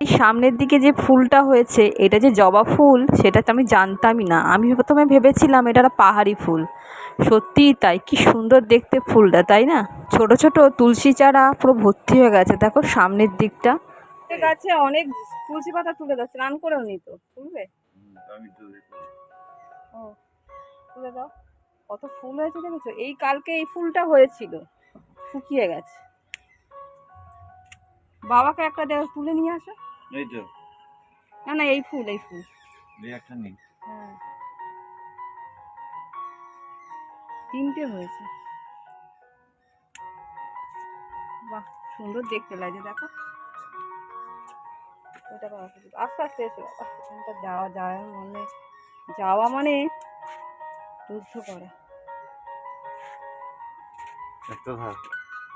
সামনের দিকে যে ফুলটা হয়েছে, এটা যে জবা ফুল, সেটা তো আমি জানতামই না। আমি প্রথমে ভেবেছিলাম এটা পাহাড়ি ফুল। সত্যিই তাই, কি সুন্দর দেখতে ফুলটা, তাই না? ছোট ছোট তুলসী চারা পুরো ভর্তি হয়ে গেছে। দেখো সামনের দিকটা। গাছে অনেক তুলসী পাতা তুলে দাও, স্নান করেও নি তো তুলবে ও, তুলে দাও। কত ফুল হয়েছে দেখেছ? এই কালকে এই ফুলটা হয়েছিল, শুকিয়ে গেছে। বাবাকে একটা দেওয়া তুলে নিয়ে আসো। এই তো। না না এই ফুল এই ফুল। এই একটা নেই হ্যাঁ। তিনটে হয়েছে। বাহ সুন্দর দেখতে লাগে দেখো। ওটা বাবাকে। আস্তে আস্তে এসো বাবা। যাওয়া যায় মানে যাওয়া মানে যুদ্ধ করা। একটা থাক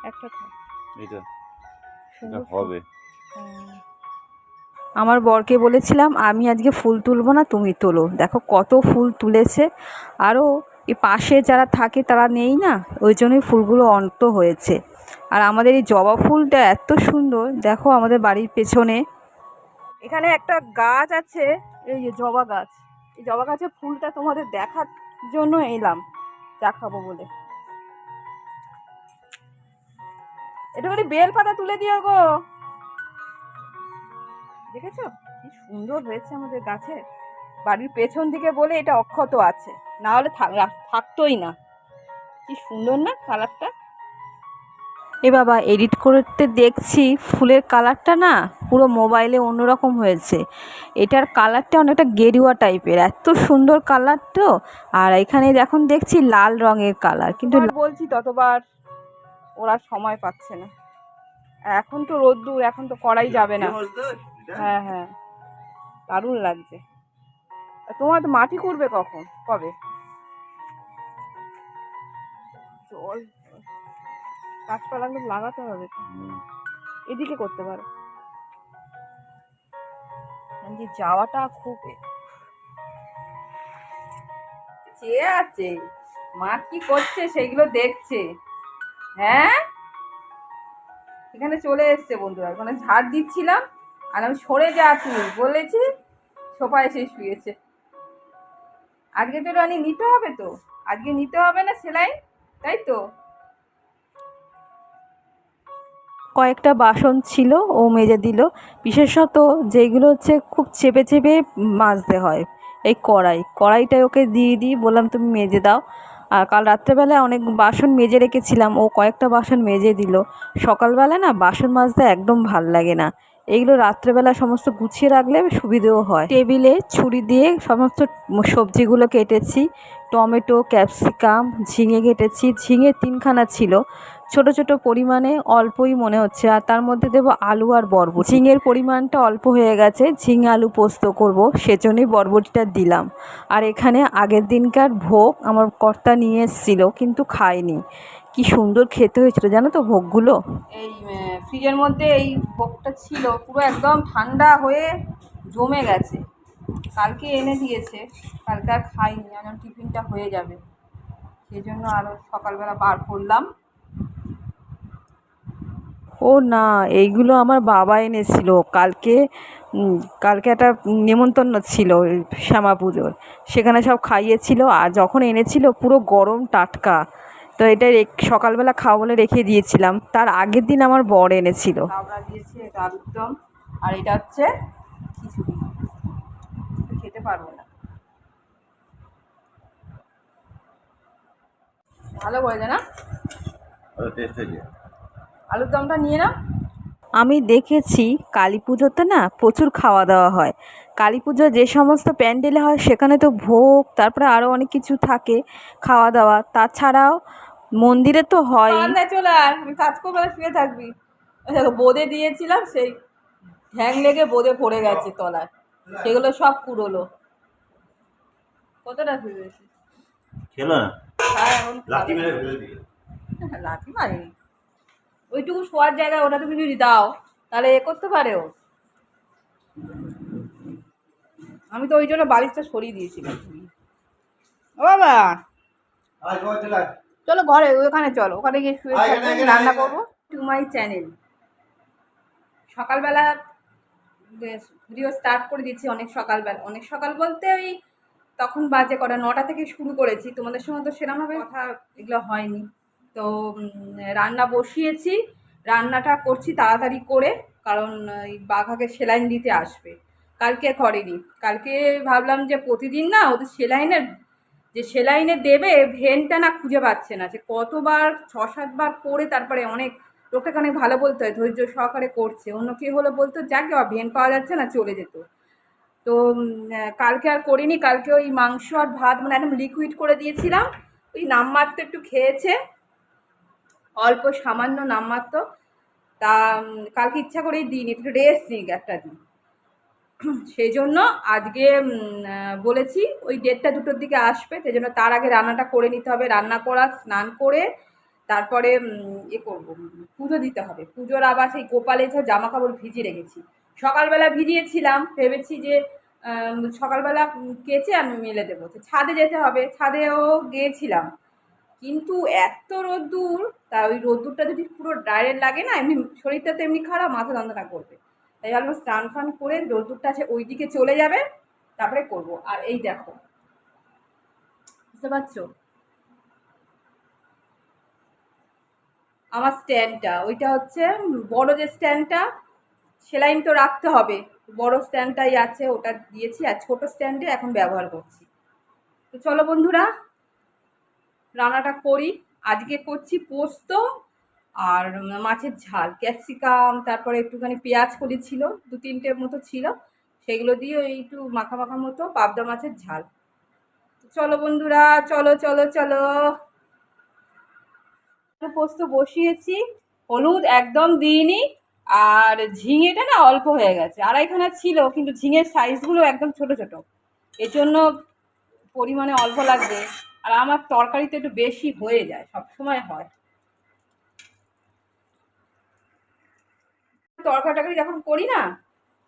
একটা থাক এইটা। হবে। হ্যাঁ। আমার বরকে বলেছিলাম আমি আজকে ফুল তুলবো না তুমি তোলো। দেখো কত ফুল তুলেছে। আরও এই পাশে যারা থাকে তারা নেই না ওই জন্যই ফুলগুলো অন্ত হয়েছে। আর আমাদের এই জবা ফুলটা এত সুন্দর দেখো আমাদের বাড়ির পেছনে। এখানে একটা গাছ আছে এই যে জবা গাছ। এই জবা গাছের ফুলটা তোমাদের দেখার জন্য এলাম দেখাবো বলে। এটা করে বেল পাতা তুলে দিও গো। দেখেছ? কি সুন্দর হয়েছে আমাদের গাছে বাড়ির পেছন দিকে বলে এটা অক্ষত আছে। না হলে থাকতোই না। কি সুন্দর না কালারটা? এ বাবা এডিট করতে দেখছি ফুলের কালারটা না পুরো মোবাইলে অন্যরকম হয়েছে। এটার কালারটা অনেকটা গেরুয়া টাইপের। এত সুন্দর কালার তো। আর এখানে এখন দেখছি লাল রঙের কালার কিন্তু বলছি ততবার ওরা সময় পাচ্ছে না। এখন তো রোদ্দুর এখন তো করাই যাবে না। হ্যাঁ হ্যাঁ। দারুণ লাগছে। তোমার তো মাটি করবে কখন? কবে? জল। গাছপালাগুলো লাগাতে হবে এদিকে করতে পারো। যে যাওয়াটা খুব চেয়ে আছে মা কি করছে সেগুলো দেখছে। হ্যাঁ? এখানে চলে এসছে বন্ধুরা, ওখানে ঝাড় দিচ্ছিলাম, আর আমি সরে যা তুই, বলেছি সোফা এসে শুয়েছে। আজকে তো রানি নিতে হবে তো, আজকে নিতে হবে না সেলাই, তাই তো? কয়েকটা বাসন ছিল, ও মেজে দিল। বিশেষত যেগুলো হচ্ছে খুব চেপে চেপে মাজতে হয়, এই কড়াই। কড়াইটাই ওকে দিয়ে দিই, বললাম তুমি মেজে দাও। আর কাল রাত্রেবেলায় অনেক বাসন মেজে রেখেছিলাম। ও কয়েকটা বাসন মেজে দিল। সকালবেলা না বাসন মাজতে একদম ভালো লাগে না। এগুলো রাত্রেবেলা সমস্ত গুছিয়ে রাখলে সুবিধেও হয়। টেবিলে ছুরি দিয়ে সমস্ত সবজিগুলো কেটেছি। টমেটো, ক্যাপসিকাম, ঝিঙে কেটেছি। ঝিঙে তিনখানা ছিল। ছোট ছোট পরিমাণে অল্পই মনে হচ্ছে, আর তার মধ্যে দেবো আলু আর বরবটি। ঝিঙের পরিমাণটা অল্প হয়ে গেছে, ঝিঙে আলু পোস্ত করব, সেজন্যই বরবটিটা দিলাম। আর এখানে আগের দিনকার ভোগ আমার কর্তা নিয়ে এসেছিল, কিন্তু খায়নি। কি সুন্দর খেতে হয়েছিল, জানো তো ভোগগুলো? এই ফ্রিজের মধ্যে এই ভোগটা ছিল, পুরো একদম ঠান্ডা হয়ে জমে গেছে। কালকে এনে দিয়েছে, কালকে আর খাইনি আমার টিফিনটা হয়ে যাবে। সেই জন্য আরও সকালবেলা বার করলাম। ও না এইগুলো আমার বাবা এনেছিল। কালকে কালকে একটা নেমন্তন্ন ছিল ওই শ্যামা পুজোর। সেখানে সব খাইয়েছিল আর যখন এনেছিল পুরো গরম টাটকা। তো এটা সকালবেলা খাওয়া বলে রেখে দিয়েছিলাম। তার আগের দিন আমার বর এনেছিল। আমরা দিয়েছি এটা আর এটা হচ্ছে খিচুড়ি। খেতে পারব না। ভালো হয়েছে না? টেস্ট আলুর দমটা নিয়ে নাও। আমি দেখেছি কালী পুজোতে না প্রচুর খাওয়া দাওয়া হয়। কালী পুজো যে সমস্ত প্যান্ডেলে হয় সেখানে তো ভোগ তারপরে আরও অনেক কিছু থাকে খাওয়া দাওয়া। তাছাড়াও মন্দিরে তো হয়। চলে আমি কাজ করব শুয়ে থাকবি। বোঁদে দিয়েছিলাম সেই হ্যাং লেগে বোঁদে পড়ে গেছে তলায়। সেগুলো সব কুড়োলো। কতটা খেলো না? হ্যাঁ লাঠি মেরে ফেলে দিল। লাঠি মারিনি। ওইটুকু শোয়ার জায়গা ওটা তুমি যদি দাও তাহলে এ করতে পারে ও। আমি তো ওই জন্য বালিশটা সরিয়ে দিয়েছিলাম ও বাবা! চলে ঘরে ওখানে চলো। ওখানে গিয়ে শুয়ে রান্না করব। টু মাই চ্যানেল সকালবেলা ভিডিও স্টার্ট করে দিচ্ছি অনেক সকালবেলা। অনেক সকাল বলতে ওই তখন বাজে কটা নটা থেকে শুরু করেছি। তোমাদের সঙ্গে তো সেরকমভাবে কথা এগুলো হয়নি। তো রান্না বসিয়েছি। রান্নাটা করছি তাড়াতাড়ি করে, কারণ এই বাঘাকে সেলাইন দিতে আসবে। কালকে করেনি। কালকে ভাবলাম যে প্রতিদিন না ওদের সেলাইনের, যে সেলাইনে দেবে, ভেনটা না খুঁজে পাচ্ছে না। যে কতবার ছ সাতবার করে তারপরে অনেক লোকটাকে অনেক ভালো বলতে হয়, ধৈর্য সহকারে করছে। অন্য কেউ হলো বলতো, যাক ভেন পাওয়া যাচ্ছে না, চলে যেত। তো কালকে আর করিনি। কালকে ওই মাংস আর ভাত মানে একদম লিকুইড করে দিয়েছিলাম। ওই নাম নামমাত্র একটু খেয়েছে। অল্প সামান্য নামমাত্র তা কালকে ইচ্ছা করেই দিইনি, একটু রেস্ট নিই একটা দিন। সেই জন্য আজকে বলেছি ওই দেড়টা দুটোর দিকে আসবে, সেই জন্য তার আগে রান্নাটা করে নিতে হবে, রান্না করা, স্নান করে তারপরে এ করব। পুজো দিতে হবে। পুজোর আবার সেই গোপালে সব জামা কাপড় ভিজিয়ে রেখেছি। সকালবেলা ভিজিয়েছিলাম, ভেবেছি যে সকালবেলা কেচে আমি মেলে দেবো। ছাদে যেতে হবে, ছাদেও গিয়েছিলাম। কিন্তু এত রোদ্দুর তা ওই রোদ্দুরটা যদি পুরো ডাইরেক্ট লাগে না, এমনি শরীরটা তো এমনি খারাপ, মাথা যন্ত্রণা করবে। তাই ভাবলাম স্নান ফান করে রোদ্দুরটা আছে ওই দিকে চলে যাবে, তারপরে করব। আর এই দেখো, বুঝতে পারছ? আমার স্ট্যান্ডটা, ওইটা হচ্ছে বড় যে স্ট্যান্ডটা, সেলাইন তো রাখতে হবে। বড় স্ট্যান্ডটাই আছে, ওটা দিয়েছি, আর ছোট স্ট্যান্ডে এখন ব্যবহার করছি। তো চলো বন্ধুরা রান্নাটা করি। আজকে করছি পোস্ত আর মাছের ঝাল, ক্যাপসিকাম, তারপরে একটুখানি পেঁয়াজ কলি ছিল, দু তিনটের মতো ছিল। সেগুলো দিয়ে ওই একটু মাখা মাখা মতো পাবদা মাছের ঝাল। চলো বন্ধুরা, চলো চলো চলো। পোস্ত বসিয়েছি, হলুদ একদম দিইনি, আর ঝিঙেটা না অল্প হয়ে গেছে। আড়াইখানা ছিল, কিন্তু ঝিঙের সাইজগুলো একদম ছোট ছোট। এর জন্য পরিমাণে অল্প লাগবে। আর আমার তরকারিতে একটু বেশি হয়ে যায় সব সময় হয়। তরকারি টরকারি যখন করি না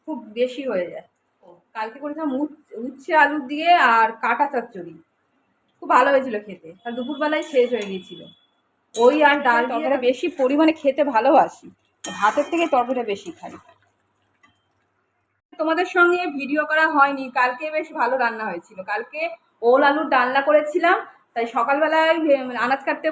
খুব বেশি হয়ে যায়। কালকে করেছিলাম উচ্ছে আলু দিয়ে আর কাটা চচ্চড়ি। খুব ভালো হয়েছিল খেতে। আর দুপুরবেলায় শেষ হয়ে গিয়েছিল। ওই আর ডাল তরকারিটা বেশি পরিমাণে খেতে ভালোবাসি। ভাতের থেকে তরকারিটা বেশি খাই। তোমাদের সঙ্গে ভিডিও করা হয়নি। কালকে বেশ ভালো রান্না হয়েছিল। কালকে ওল আলুর ডালনা করেছিলাম, তাই সকালবেলায় ভে- আনাজ কাটতে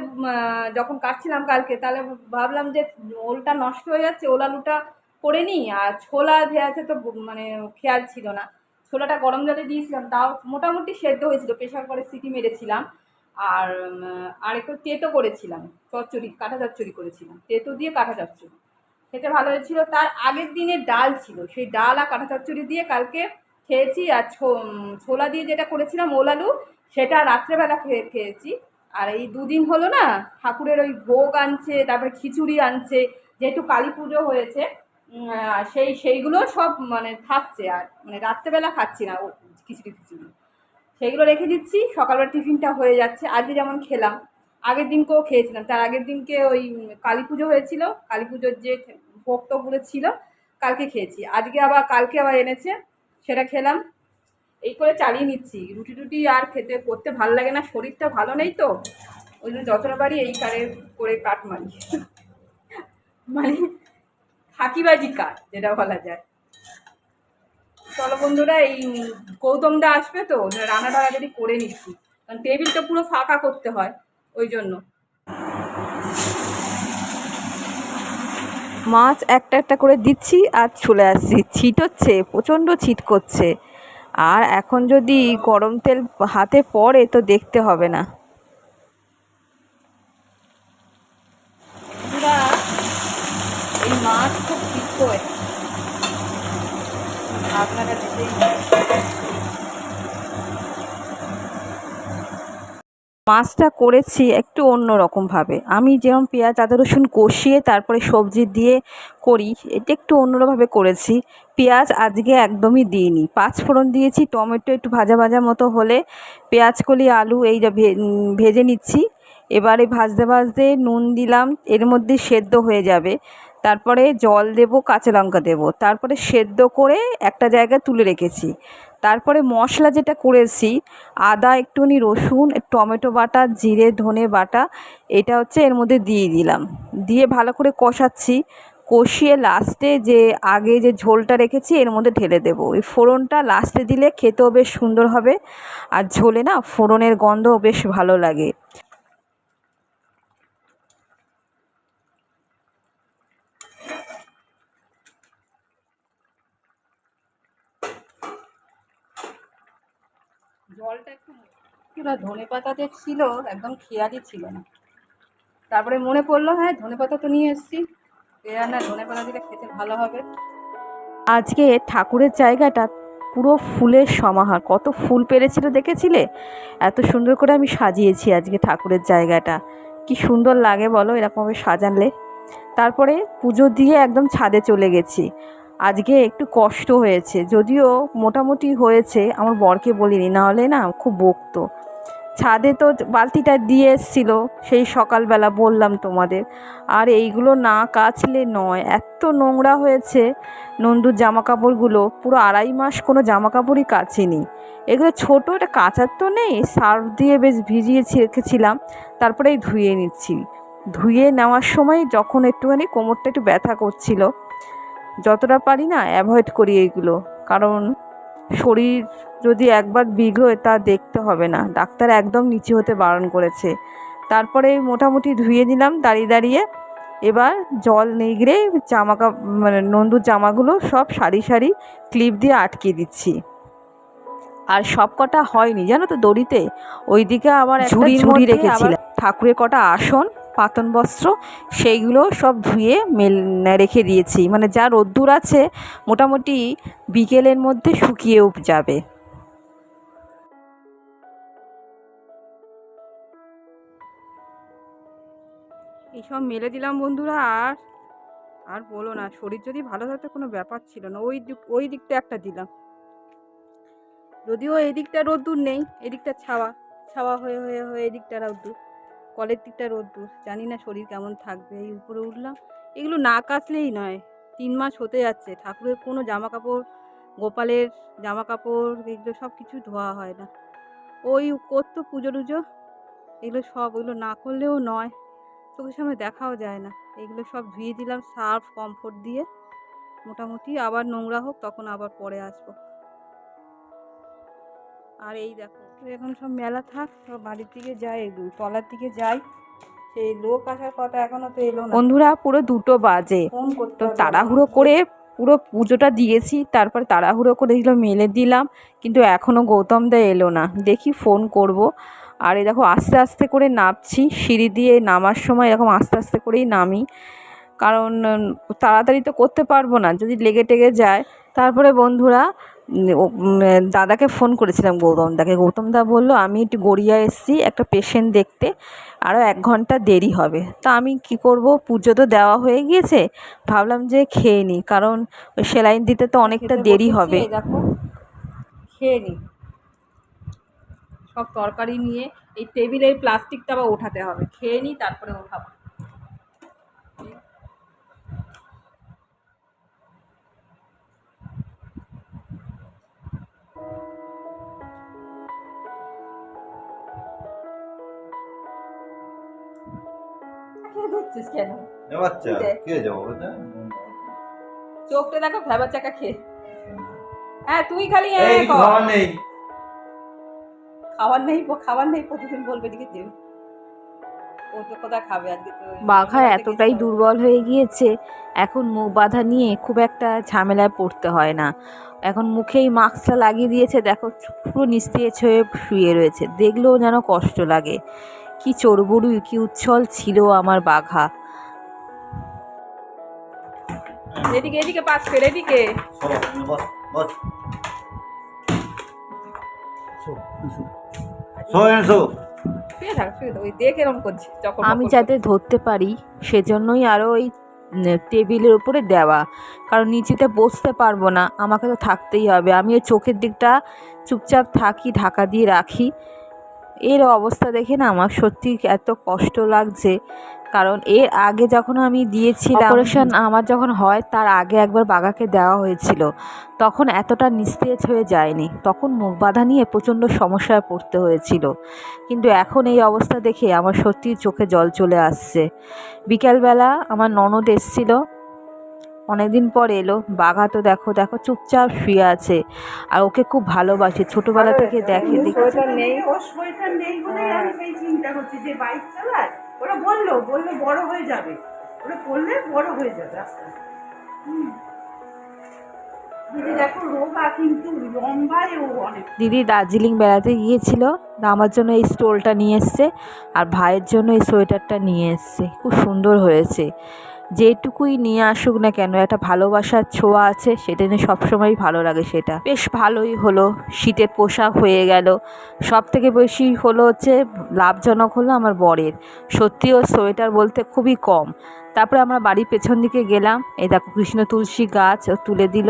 যখন কাটছিলাম কালকে, তাহলে ভাবলাম যে ওলটা নষ্ট হয়ে যাচ্ছে, ওল আলুটা করে নিই, আর ছোলা ভেজাতে তো মানে খেয়াল ছিল না। ছোলাটা গরম জলে দিয়েছিলাম, তাও মোটামুটি সেদ্ধ হয়েছিল, প্রেশার করে সিটি মেরেছিলাম। আর আর একটু তেতো করেছিলাম, চচ্চড়ি, কাঁটা চচ্চড়ি করেছিলাম, তেতো দিয়ে কাঁটা চচ্চড়ি। খেতে ভালো হয়েছিল, তার আগের দিনে ডাল ছিল, সেই ডাল আর কাঁটা চচ্চড়ি দিয়ে কালকে খেয়েছি আর ছোলা দিয়ে যেটা করেছিলাম ওল আলু সেটা রাত্রেবেলা খেয়ে, খেয়েছি। আর এই দুদিন হলো না, ঠাকুরের ওই ভোগ আনছে, তারপরে খিচুড়ি আনছে, যেহেতু কালী পুজো হয়েছে সেই, সেইগুলো সব মানে থাকছে আর মানে রাত্রেবেলা খাচ্ছি না ও খিচুড়ি খিচুড়ি। সেইগুলো রেখে দিচ্ছি, সকালবেলা টিফিনটা হয়ে যাচ্ছে, আজকে যেমন খেলাম, আগের দিনকেও খেয়েছিলাম। তার আগের দিনকে ওই কালী পুজো হয়েছিল, কালী পুজোর যে ভোগ টোগগুলো ছিল, কালকে খেয়েছি। আজকে আবার, কালকে আবার এনেছে সেটা খেলাম। এই করে চালিয়ে নিচ্ছি। রুটি টুটি আর খেতে, করতে ভালো লাগে না, শরীরটা ভালো নেই তো। ওই জন্য যতটা পারি এই কারে করে কাট মারি। মানে ফাঁকিবাজি কাজ যেটা বলা যায়। চলো বন্ধুরা, এই গৌতমদা আসবে তো রান্নাটা যদি করে নিচ্ছি। কারণ টেবিলটা পুরো ফাঁকা করতে হয়, ওই জন্য। মাছ একটা একটা করে দিচ্ছি আর চলে আসছি। ছিট হচ্ছে, প্রচণ্ড ছিট করছে। আর এখন যদি গরম তেল হাতে পড়ে তো দেখতে হবে না। এই মাছ খুব হয় আপনারা মাছটা করেছি একটু অন্য রকমভাবে আমি যেরকম পেঁয়াজ, আদা, রসুন কষিয়ে তারপরে সবজি দিয়ে করি, এটা একটু অন্যভাবে করেছি। পেঁয়াজ আজকে একদমই দিইনি। পাঁচ ফোড়ন দিয়েছি, টমেটো একটু ভাজা ভাজা মতো হলে পেঁয়াজ, কলি, আলু এই ভেজে নিচ্ছি। এবারে ভাজতে ভাজতে নুন দিলাম, এর মধ্যে সেদ্ধ হয়ে যাবে। তারপরে জল দেবো, কাঁচা লঙ্কা দেবো। তারপরে সেদ্ধ করে একটা জায়গায় তুলে রেখেছি। তারপরে মশলা যেটা করেছি, আদা একটুখানি, রসুন, টমেটো বাটা, জিরে, ধনে বাটা, এটা হচ্ছে এর মধ্যে দিয়ে দিলাম। দিয়ে ভালো করে কষাচ্ছি। কষিয়ে লাস্টে যে আগে যে ঝোলটা রেখেছি, এর মধ্যে ঢেলে দেব। ওই ফোড়নটা লাস্টে দিলে খেতেও বেশ সুন্দর হবে। আর ঝোলে না ফোড়নের গন্ধও বেশ ভালো লাগে। পুরো ধনে পাতা যে ছিল, একদম খেয়ালই ছিল না। তারপরে মনে পড়ল হ্যাঁ ধনে পাতা তো নিয়ে এসেছি। এ ধনে পাতা দিলে খেতে ভালো হবে। আজকে ঠাকুরের জায়গাটা পুরো ফুলের সমাহার। কত ফুল পেরেছিল দেখেছিলে? এত সুন্দর করে আমি সাজিয়েছি আজকে ঠাকুরের জায়গাটা। কি সুন্দর লাগে বলো, এরকমভাবে সাজানলে তারপরে পুজো দিয়ে একদম ছাদে চলে গেছি। আজকে একটু কষ্ট হয়েছে, যদিও মোটামুটি হয়েছে, আমার বরকে বলিনি, নাহলে না খুব বকতো। ছাদে তো বালতিটা দিয়ে এসছিল, সেই সকালবেলা বললাম তোমাদের। আর এইগুলো না কাচলে নয়, এত নোংরা হয়েছে। নন্দুর জামা কাপড়গুলো পুরো আড়াই মাস কোনো জামা কাপড়ই কাচেনি। এগুলো ছোটো, এটা কাচার তো নেই সার্ফ দিয়ে বেশ ভিজিয়েছি রেখেছিলাম, তারপরে এই ধুয়ে নিচ্ছি। ধুয়ে নেওয়ার সময় যখন একটুখানি কোমরটা একটু ব্যথা করছিল, যতটা পারি না অ্যাভয়েড করি এইগুলো, কারণ শরীর যদি একবার বিগড়োয় তা দেখতে হবে না। ডাক্তার একদম নিচে হতে বারণ করেছে। তারপরে মোটামুটি ধুয়ে নিলাম দাঁড়িয়ে দাঁড়িয়ে। এবার জল নিগড়ে জামা মানে নন্দুর জামাগুলো সব সারি সারি ক্লিপ দিয়ে আটকে দিচ্ছি। আর সব কটা হয়নি জানো তো দড়িতে? ওইদিকে আবার ঝুড়ি রেখেছিলাম। ঠাকুরের কটা আসন পাতন বস্ত্র, সেইগুলো সব ধুয়ে মেল, রেখে দিয়েছি। মানে যা রোদ্দুর আছে, মোটামুটি বিকেলের মধ্যে শুকিয়েও যাবে। এইসব মেলে দিলাম বন্ধুরা, আর আর বলো না, শরীর যদি ভালো থাকতো কোনো ব্যাপার ছিল না। ওই দিক, ওই দিকটা একটা দিলাম। যদিও এই দিকটা রোদ্দুর নেই, এদিকটা ছাওয়া ছাওয়া হয়ে হয়ে হয়ে এদিকটা রোদ্দুর। কলের দিকটা রোদ্দুর। জানি না শরীর কেমন থাকবে, এই উপরে উঠলাম। এগুলো না কাচলেই নয়, তিন মাস হতে যাচ্ছে। ঠাকুরের কোনো জামা কাপড় গোপালের জামা কাপড় এগুলো সব কিছু ধোয়া হয় না। ওই করতো পুজো টুজো এগুলো সব ওগুলো না করলেও নয়। চোখের সামনে দেখাও যায় না। এগুলো সব ধুয়ে দিলাম, সার্ফ, কমফোর্ট দিয়ে। মোটামুটি আবার নোংরা হোক, তখন আবার পরে আসব। আর এই দেখো এখন সব মেলা থাক সব বাড়ির দিকে যাই তলার দিকে যাই। সেই লোক আসার কথা এখনও তো এলো না। বন্ধুরা পুরো দুটো বাজে। ফোন করতে তো তাড়াহুড়ো করে পুরো পুজোটা দিয়েছি তারপর তাড়াহুড়ো করে এগুলো মেলে দিলাম কিন্তু এখনও গৌতম দা এলো না। দেখি ফোন করব। আর এই দেখো আস্তে আস্তে করে নামছি সিঁড়ি দিয়ে নামার সময় এরকম আস্তে আস্তে করেই নামি। কারণ তাড়াতাড়ি তো করতে পারব না যদি লেগে টেগে যায়। তারপরে বন্ধুরা দাদাকে ফোন করেছিলাম গৌতম দাকে। গৌতম দা বলল আমি একটু গড়িয়া এসেছি একটা পেশেন্ট দেখতে আরও এক ঘণ্টা দেরি হবে। তা আমি কি করব? পুজো তো দেওয়া হয়ে গিয়েছে ভাবলাম যে খেয়ে নিই কারণ ওই সেলাইন দিতে তো অনেকটা দেরি হবে। দেখো খেয়ে নিই সব তরকারি নিয়ে এই টেবিলের প্লাস্টিকটা আবার ওঠাতে হবে। খেয়ে নিই তারপরে ওঠাবো। দিচ্ছিস কেন? বাচ্চা কে? কে যাব চোখটা দেখো ভেবা চাকা খেয়ে। হ্যাঁ তুই খালি। খাওয়ার নেই। খাবার নেই খাবার নেই প্রতিদিন বলবে দিকে দেবে বাঘা এতটাই দুর্বল হয়ে গিয়েছে এখন মুখ বাঁধা নিয়ে খুব একটা ঝামেলায় পড়তে হয় না। এখন মুখেই মাস্কটা লাগিয়ে দিয়েছে দেখো পুরো নিস্তেজ হয়ে শুয়ে রয়েছে। দেখলেও যেন কষ্ট লাগে। কি চোরবড়ু কি উচ্ছল ছিল আমার বাঘা। এদিকে এদিকে পাস ফের এদিকে। আমি যাতে ধরতে পারি সেজন্যই আরও ওই টেবিলের উপরে দেওয়া। কারণ নিচেতে বসতে পারব না আমাকে তো থাকতেই হবে। আমি ওই চোখের দিকটা চুপচাপ থাকি ঢাকা দিয়ে রাখি। এর অবস্থা দেখে না আমার সত্যি এত কষ্ট লাগছে। কারণ এর আগে যখন আমি দিয়েছিলাম অপারেশন আমার যখন হয় তার আগে একবার বাগাকে দেওয়া হয়েছিল। তখন এতটা নিস্তেজ হয়ে যায়নি। তখন মুখ বাঁধা নিয়ে প্রচণ্ড সমস্যায় পড়তে হয়েছিল। কিন্তু এখন এই অবস্থা দেখে আমার সত্যি চোখে জল চলে আসছে। বিকালবেলা আমার ননদ এসছিল। অনেকদিন পর এলো। বাঘা তো দেখো দেখো চুপচাপ শুয়ে আছে। আর ওকে খুব ভালোবাসে। ছোটবেলা থেকে দেখে দেখে নেই। ওর সোয়েটার নেই বলে আমি সেই চিন্তা করছি যে বাইক চালায়? ওরা বলল বলল বড় হয়ে যাবে। ওরা বললে বড় হয়ে যাবে আস্তে আস্তে। দিদি দার্জিলিং বেড়াতে গিয়েছিল আমার জন্য এই স্টোলটা নিয়ে এসছে আর ভাইয়ের জন্য এই সোয়েটারটা নিয়ে এসছে। খুব সুন্দর হয়েছে। যেটুকুই নিয়ে আসুক না কেন একটা ভালোবাসার ছোঁয়া আছে সেটা নিয়ে সবসময়ই ভালো লাগে সেটা। বেশ ভালোই হলো শীতের পোশাক হয়ে গেল। সব থেকে বেশি হলো হচ্ছে লাভজনক হলো আমার বরের। সত্যি ও সোয়েটার বলতে খুবই কম। তারপরে আমরা বাড়ির পেছন দিকে গেলাম এই দেখো কৃষ্ণ তুলসী গাছ ও তুলে দিল।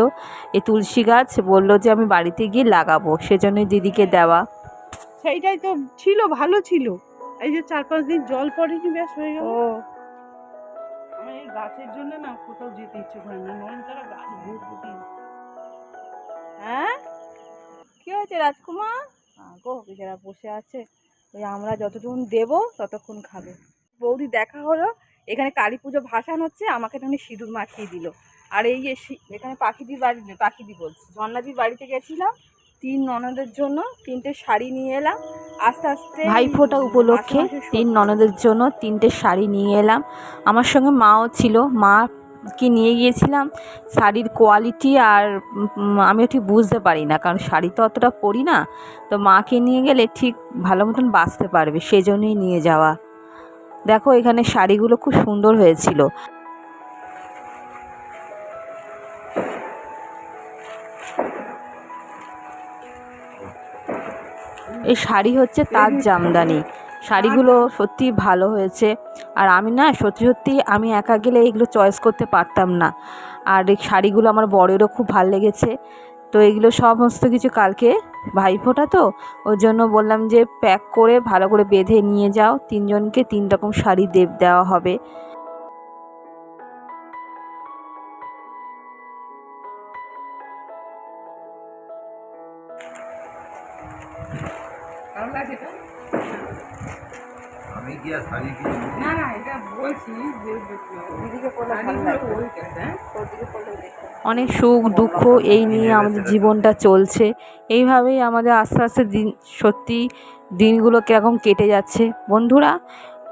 এই তুলসী গাছ বলল যে আমি বাড়িতে গিয়ে লাগাবো সেজন্যই দিদিকে দেওয়া। সেইটাই তো ছিল ভালো ছিল। এই যে চার পাঁচ দিন জল পড়েনি ব্যাস হয়ে গেল। এই গাছের জন্য না কোথাও যেতে ইচ্ছে করে না। নয়নতারা গাছ ভর্তি। হ্যাঁ? কি হয়েছে রাজকুমার? গো বেচারা বসে আছে, ওই আমরা যতক্ষণ দেব, ততক্ষণ খাবে। বৌদি দেখা হলো, এখানে কালী পুজো ভাসান হচ্ছে, আমাকে একটু সিঁদুর মাখিয়ে দিল। আর এই এখানে পাখিদির বাড়ি পাখিদি বলছি। ঝর্ণাদির বাড়িতে গেছিলাম তিন ননদের জন্য তিনটে শাড়ি নিয়ে এলাম। আস্তে আস্তে ভাইফোঁটা উপলক্ষে তিন ননদের জন্য তিনটে শাড়ি নিয়ে এলাম। আমার সঙ্গে মাও ছিল মা কি নিয়ে গিয়েছিলাম। শাড়ির কোয়ালিটি আর আমিও ঠিক বুঝতে পারি না কারণ শাড়ি তো অতটা পরি না। তো মাকে নিয়ে গেলে ঠিক ভালো মতন বাঁচতে পারবে সেই জন্যই নিয়ে যাওয়া। দেখো এখানে শাড়িগুলো খুব সুন্দর হয়েছিল। এই শাড়ি হচ্ছে তার জামদানি। শাড়িগুলো সত্যি ভালো হয়েছে। আর আমি না, সত্যি সত্যি আমি একা গেলে এগুলো চয়েস করতে পারতাম না। আর এই শাড়িগুলো আমার বড়েরও খুব ভালো লেগেছে। তো এগুলো সমস্ত কিছু কালকে ভাইফোঁটা তো, ওর জন্য বললাম যে প্যাক করে ভালো করে বেঁধে নিয়ে যাও। তিনজনকে তিন রকম শাড়ি দেব দেওয়া হবে। ভালো লাগছে তো? আমি কি আর শাড়ি কিনে? না না এটা বলছি যে দিদিকে পরলে ভালো শাড়িগুলো লাগবে। ওই কাছে, হ্যাঁ? অনেক সুখ দুঃখ এই নিয়ে আমাদের জীবনটা চলছে। এইভাবেই আমাদের আস্তে আস্তে দিন সত্যি দিনগুলো কীরকম কেটে যাচ্ছে। বন্ধুরা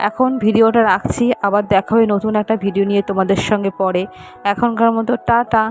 এখন ভিডিওটা রাখছি। আবার দেখা হবে নতুন একটা ভিডিও নিয়ে তোমাদের সঙ্গে পরে। এখনকার মতো টাটা।